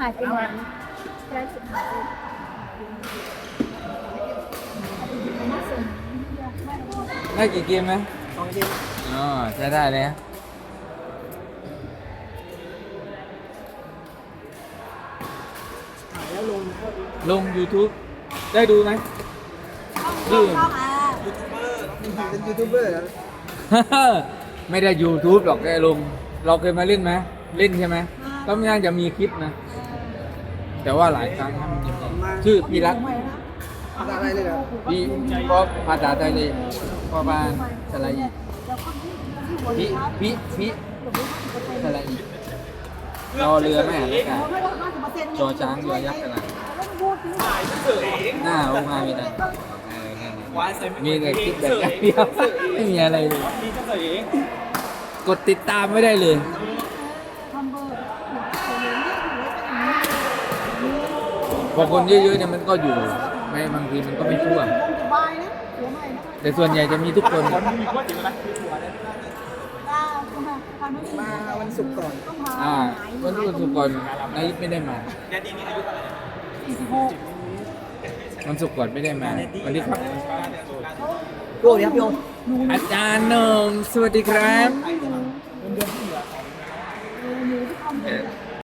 หายไปไหนใช้สุดท้ายน่าสนได้กี่เกมไหมสองเกมอ๋อใช้ได้เลยนะถ่ายแล้วลงก็ลง YouTube ได้ดูไหมดูเข้ามาเป็นยูทูบเบอร์แล้วไม่ได้ YouTube หรอกแกลง เราเคยมาเล่นไหมเล่นใช่ไหม ก็ไม่น่าจะมีคลิปนะ แต่ว่าหลายครั้งนะมันจะมีชื่อพี่รัตภาษาอะไรเลยเหรอพี่ก็ภาษาไทยเลยก็บ้านสลายอีพี่พี่พี่สลายอีรอเรือแม่เลยกันจอช้างยอยักษ์กันนะหน้าโรงงานมีนะเออนั่นน่ะมีแต่คลิปแบบอย่างเดียวไม่มีอะไรเลย กดติดตามไม่ได้เลย พอคนเยอะๆเนี่ยมันก็อยู่ไม่บางทีมันก็ไม่ทั่วบายนะหัวใหม่นะแต่ส่วนใหญ่จะมีทุกคนป้าคุณมาทำไม่ดีมาวันศุกร์ก่อนต้องมาอ่าวันที่วันศุกร์ก่อนนายไม่ได้มาสี่สิบหกวันศุกร์ก่อนไม่ได้มาวันนี้ครับโก้เนี่ยครับพี่โออาจารย์หนงสวัสดีครับ หนูที่ทำ